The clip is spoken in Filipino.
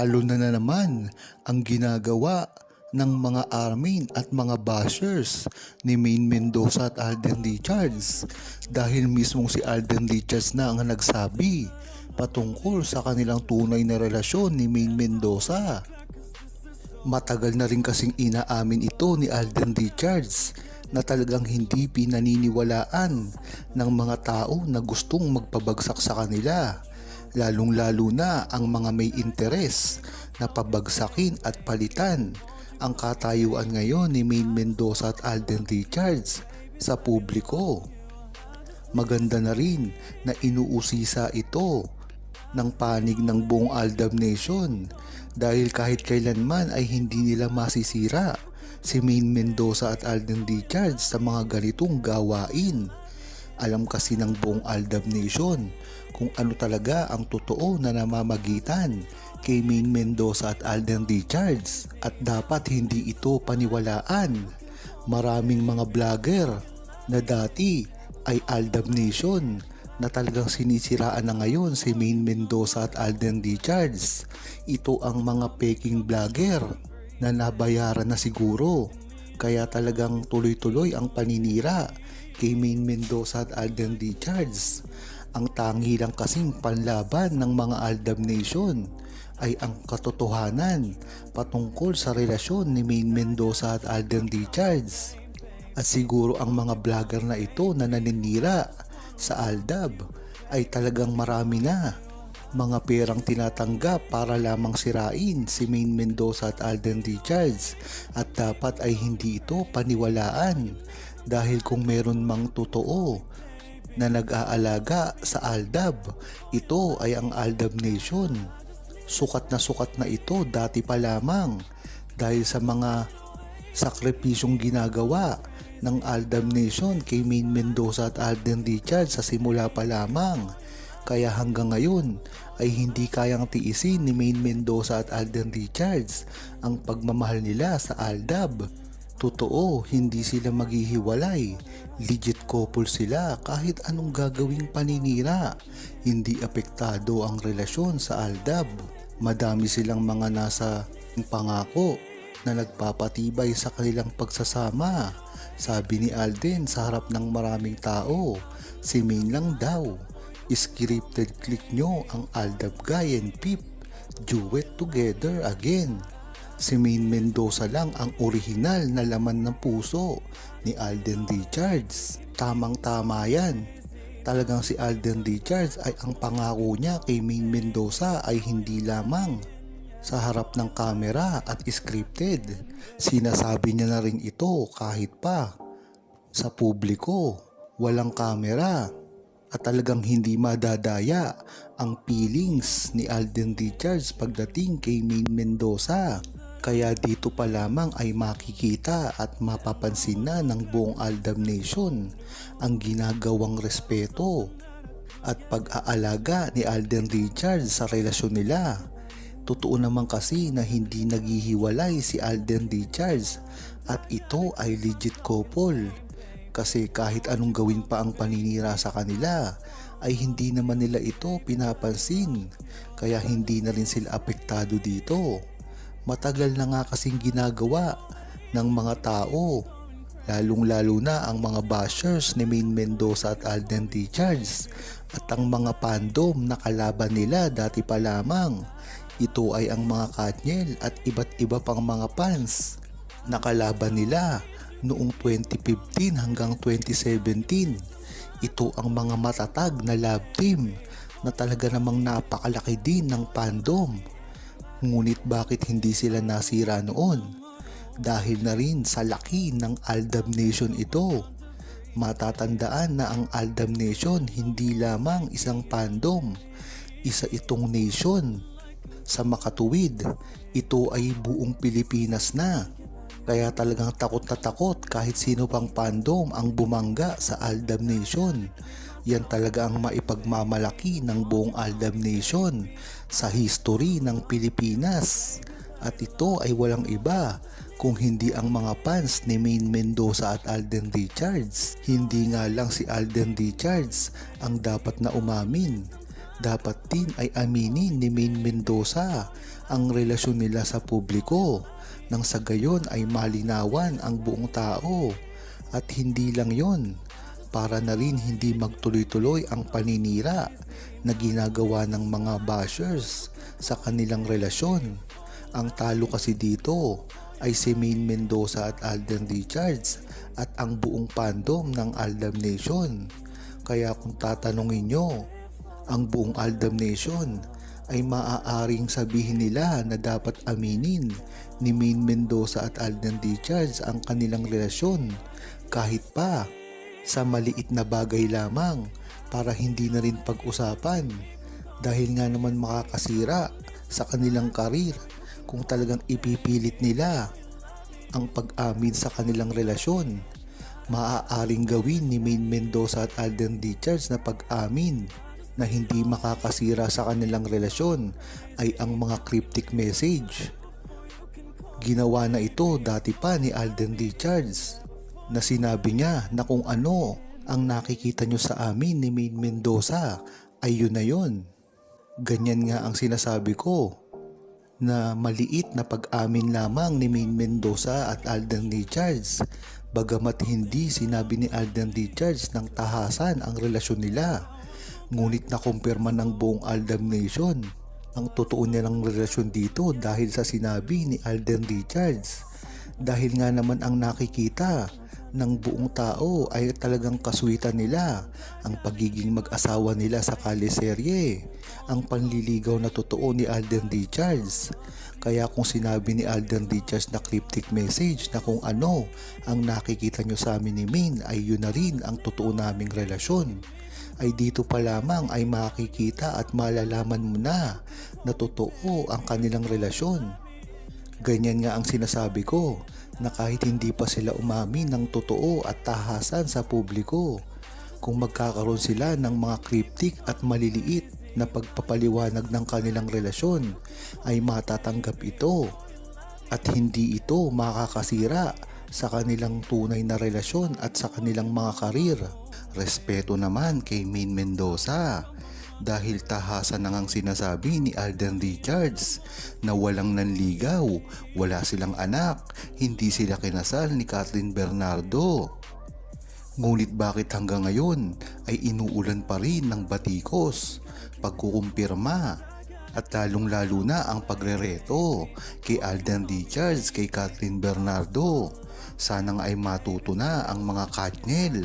Talo na na naman ang ginagawa ng mga armin at mga bashers ni Main Mendoza at Alden Richards dahil mismong si Alden Richards na ang nagsabi patungkol sa kanilang tunay na relasyon ni Main Mendoza. Matagal na rin kasing inaamin ito ni Alden Richards na talagang hindi pinaniniwalaan ng mga tao na gustong magpabagsak sa kanila. Lalong lalo na ang mga may interes na pabagsakin at palitan ang katayuan ngayon ni Main Mendoza at Alden Richards sa publiko. Maganda na rin na inuusisa ito ng panig ng buong Aldab Nation dahil kahit kailanman ay hindi nila masisira si Main Mendoza at Alden Richards sa mga ganitong gawain. Alam kasi ng buong Aldab Nation kung ano talaga ang totoo na namamagitan kay Main Mendoza at Alden Richards at dapat hindi ito paniwalaan. Maraming mga vlogger na dati ay Aldab Nation na talagang sinisiraan na ngayon si Main Mendoza at Alden Richards. Ito ang mga peking vlogger na nabayaran na siguro. Kaya talagang tuloy-tuloy ang paninira kay Main Mendoza at Alden Richards. Ang tangi lang kasing panlaban ng mga Aldab Nation ay ang katotohanan patungkol sa relasyon ni Main Mendoza at Alden Richards. At siguro ang mga vlogger na ito na naninira sa Aldab ay talagang marami na mga perang tinatanggap para lamang sirain si Main Mendoza at Alden Richards at dapat ay hindi ito paniwalaan dahil kung meron mang totoo na nag-aalaga sa Aldab, ito ay ang Aldab Nation. Sukat na sukat na ito dati pa lamang dahil sa mga sakripisyong ginagawa ng Aldab Nation kay Main Mendoza at Alden Richards sa simula pa lamang. Kaya hanggang ngayon ay hindi kayang tiisin ni Main Mendoza at Alden Richards ang pagmamahal nila sa Aldab. Totoo, hindi sila maghihiwalay. Legit couple sila kahit anong gagawing paninira. Hindi apektado ang relasyon sa Aldab. Madami silang mga nasa pangako na nagpapatibay sa kanilang pagsasama. Sabi ni Alden sa harap ng maraming tao, si Main lang daw. Scripted click nyo ang Aldab Guy and Pip. Duet together again. Si Main Mendoza lang ang orihinal na laman ng puso ni Alden Richards. Tamang tama yan. Talagang si Alden Richards ay ang pangako niya kay Main Mendoza ay hindi lamang sa harap ng kamera at scripted. Sinasabi niya na rin ito kahit pa sa publiko, walang kamera at talagang hindi madadaya ang feelings ni Alden Richards pagdating kay Main Mendoza. Kaya dito pa lamang ay makikita at mapapansin na ng buong Aldab Nation ang ginagawang respeto at pag-aalaga ni Alden Richards sa relasyon nila. Totoo naman kasi na hindi naghihiwalay si Alden Richards at ito ay legit couple. Kasi kahit anong gawin pa ang paninira sa kanila ay hindi naman nila ito pinapansin. Kaya hindi na rin sila apektado dito. Matagal na nga kasing ginagawa ng mga tao lalong lalo na ang mga bashers ni Main Mendoza at Alden Richards at ang mga fandom na kalaban nila dati pa lamang. Ito ay ang mga Katniel at iba't iba pang mga fans na kalaban nila noong 2015 hanggang 2017. Ito ang mga matatag na love team na talaga namang napakalaki din ng fandom. Ngunit bakit hindi sila nasira noon? Dahil na rin sa laki ng Aldab Nation ito. Matatandaan na ang Aldab Nation hindi lamang isang fandom, isa itong nation. Sa makatuwid, ito ay buong Pilipinas na. Kaya talagang takot na takot kahit sino pang fandom ang bumangga sa Aldab Nation. Yan talaga ang maipagmamalaki ng buong Aldab Nation sa history ng Pilipinas. At ito ay walang iba kung hindi ang mga fans ni Main Mendoza at Alden Richards. Hindi nga lang si Alden Richards ang dapat na umamin dapat din ay aminin ni Main Mendoza ang relasyon nila sa publiko nang sa gayon ay malinawan ang buong tao at hindi lang yon para na rin hindi magtuloy-tuloy ang paninira na ginagawa ng mga bashers sa kanilang relasyon. Ang talo kasi dito ay si Main Mendoza at Alden Richards at ang buong fandom ng Aldam Nation. Kaya kung tatanungin nyo, ang buong Aldam Nation ay maaaring sabihin nila na dapat aminin ni Main Mendoza at Alden Richards ang kanilang relasyon kahit pa sa maliit na bagay lamang para hindi na rin pag-usapan dahil nga naman makakasira sa kanilang karir kung talagang ipipilit nila ang pag-amin sa kanilang relasyon. Maaaring gawin ni Main Mendoza at Alden Richards na pag-amin na hindi makakasira sa kanilang relasyon ay ang mga cryptic message. Ginawa na ito dati pa ni Alden Richards na sinabi niya na kung ano ang nakikita nyo sa amin ni Main Mendoza ay yun na yun. Ganyan nga ang sinasabi ko na maliit na pag-amin lamang ni Main Mendoza at Alden Richards bagamat hindi sinabi ni Alden Richards ng tahasan ang relasyon nila ngunit nakumpirma ng buong Aldam Nation ang totoo nilang relasyon dito dahil sa sinabi ni Alden Richards dahil nga naman ang nakikita ng buong tao ay talagang kaswitan nila ang pagiging mag-asawa nila sa kaliserye, ang panliligaw na totoo ni Alden Richards. Kaya kung sinabi ni Alden Richards na cryptic message na kung ano ang nakikita nyo sa amin ni Min ay yun na rin ang totoo naming relasyon ay dito pa lamang ay makikita at malalaman mo na na totoo ang kanilang relasyon. Ganyan nga ang sinasabi ko na kahit hindi pa sila umamin ng totoo at tahasan sa publiko, kung magkakaroon sila ng mga cryptic at maliliit na pagpapaliwanag ng kanilang relasyon ay matatanggap ito at hindi ito makakasira sa kanilang tunay na relasyon at sa kanilang mga karir. Respeto naman kay Main Mendoza dahil tahasan na ngang sinasabi ni Alden Richards na walang nanligaw, wala silang anak, hindi sila kinasal ni Kathleen Bernardo. Ngunit bakit hanggang ngayon ay inuulan pa rin ng batikos, pagkukumpirma at lalong lalo na ang pagrereto kay Alden Richards kay Kathleen Bernardo. Sana nga ay matuto na ang mga Katnel.